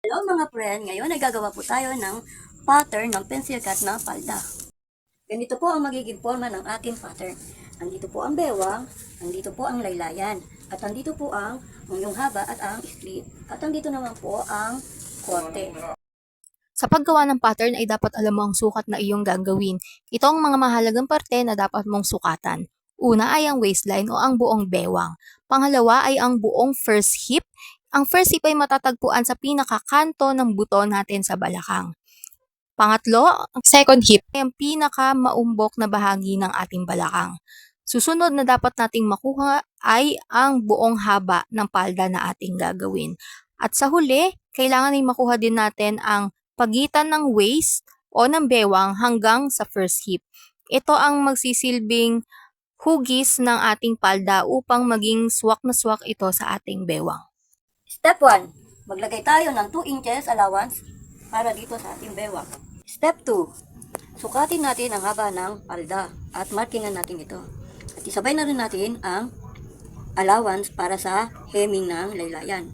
Hello mga friend, ngayon ay gagawa po tayo ng pattern ng pencil cut na palda. Ganito po ang magiging forma ng ating pattern. Andito po ang bewang, andito po ang laylayan, at andito po ang yung haba at ang slit. At andito naman po ang korte. Sa paggawa ng pattern ay dapat alam mo ang sukat na iyong gagawin. Ito ang mga mahalagang parte na dapat mong sukatan. Una ay ang waistline o ang buong bewang. Pangalawa ay ang buong first hip. Ang first hip ay matatagpuan sa pinakakanto ng buto natin sa balakang. Pangatlo, ang second hip ay ang pinaka maumbok na bahagi ng ating balakang. Susunod na dapat nating makuha ay ang buong haba ng palda na ating gagawin. At sa huli, kailangan ay makuha din natin ang pagitan ng waist o ng bewang hanggang sa first hip. Ito ang magsisilbing hugis ng ating palda upang maging swak na swak ito sa ating bewang. Step 1. Maglagay tayo ng 2 inches allowance para dito sa ating bewang. Step 2. Sukatin natin ang haba ng palda at markingan natin ito. At isabay na rin natin ang allowance para sa hemming ng laylayan.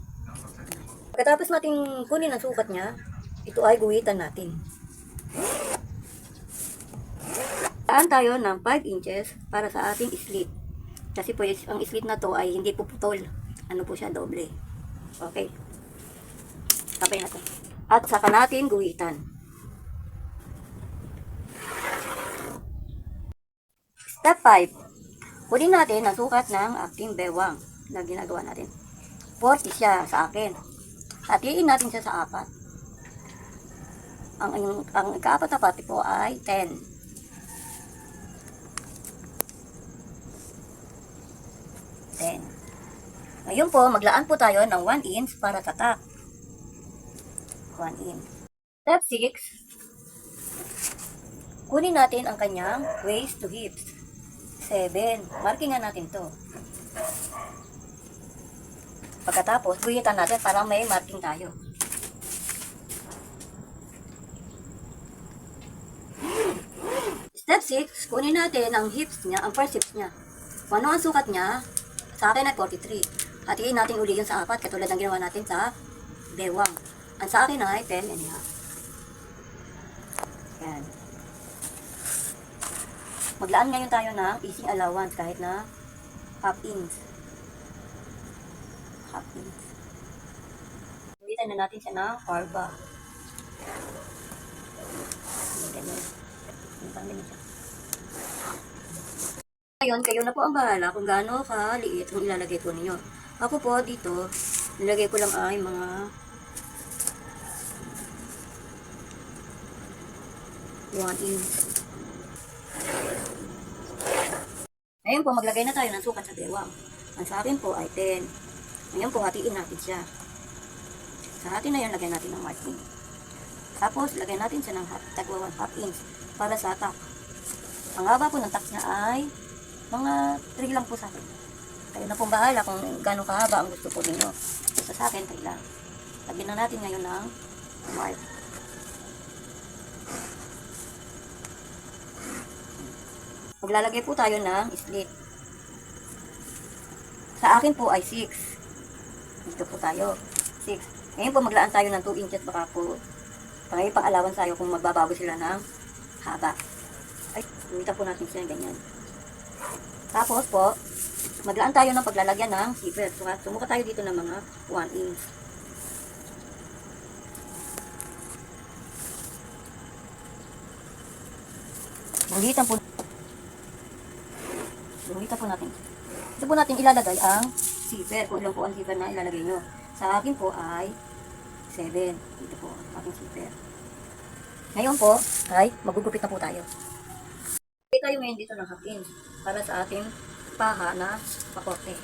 Pagkatapos natin kunin ang sukat niya, ito ay guhitan natin. Taan tayo ng 5 inches para sa ating slit. Kasi po ang slit na to ay hindi puputol. Ano po siya, doble. Okay. Sabay natin. At saka natin guhitan. Step 5. Kunin natin ang sukat ng ating bewang na ginagawa natin. 40 siya sa akin. Hatiin natin siya sa apat. Ang, ang, ang ikaapat na pati po ay 10. 10. Ngayon po, maglaan po tayo ng 1 inch para top. 1 inch. Step 6. Kunin natin ang kanyang waist to hips. 7. Markingan natin to. Pagkatapos, guhitan natin para may marking tayo. Step 6, kunin natin ang hips niya, ang first hips niya. Ano ang sukat niya, sa akin ay 43. Hatiin natin uli yun sa apat, katulad ng ginawa natin sa bewang. Ang sa akin ay 10 and a half. Yan. Maglaan ngayon tayo ng easing allowance kahit na half inch. Half inch. Gamitan na natin siya ng siya. Ngayon, kayo na po ang bahala kung gaano kaliit ang ilalagay po ninyo. Ako po dito, nilagay ko lang ay mga one inch. Ngayon po, maglagay na tayo ng sukat sa bewang. Ang sa akin po ay 10. Ngayon po, hatiin natin siya. Sa atin na yun, lagay natin ng marking. Tapos, lagay natin siya ng half, tagwa 1 half inch para sa tak. Ang haba po ng tak niya ay mga 3 lang po sa akin. Kayo na pong bahala kung gaano kahaba ang gusto po ninyo. Sa akin, 3 lang. Lagyan na natin ngayon ng mark. Maglalagay po tayo ng slit. Sa akin po ay 6. Dito po tayo. 6. Ngayon po maglaan tayo ng 2 inches baka po pangay pang alawan tayo kung magbabago sila ng haba. Ay, umita po natin siya ganyan. Tapos po, maglaan tayo ng paglalagyan ng zipper. Sumuka tayo dito ng mga 1 inch. Buhitan po. Buhitan po natin. Ito po natin ilalagay ang zipper. Kung ilan po ang zipper na ilalagay nyo. Sa akin po ay 7. Dito po, aking zipper. Ngayon po, ay magugupit na po tayo. Magugupit tayo ngayon dito ng half inch para sa ating paha na pakorte. Ito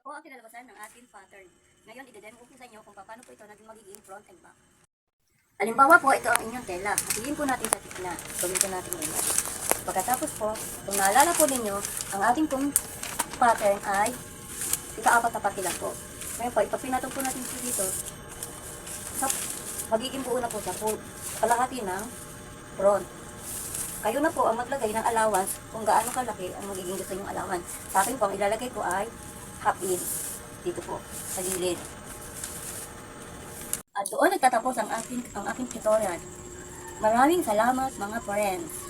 po ang kinalabasan ng ating pattern. Ngayon, i-demo ko sa inyo kung paano po ito naging magiging front and back. Halimbawa po, ito ang inyong tela. Hatiin po natin sa tikna. Gamitin natin ngayon. Pagkatapos po, kung naalala po ninyo, ang ating pong pattern ay ikaapat na pati lang po. Ngayon po, ipag pinatong po natin ito dito, sa, magiging buo na po siya po, kalahati ng front. Kayo na po ang maglagay ng allowance kung gaano kalaki ang magiging gusto nyong allowance. Sa akin po, ang ilalagay ko ay half inch. Dito po, sa gilid. At doon nagtatapos ang aking, ang aking tutorial. Maraming salamat mga friends.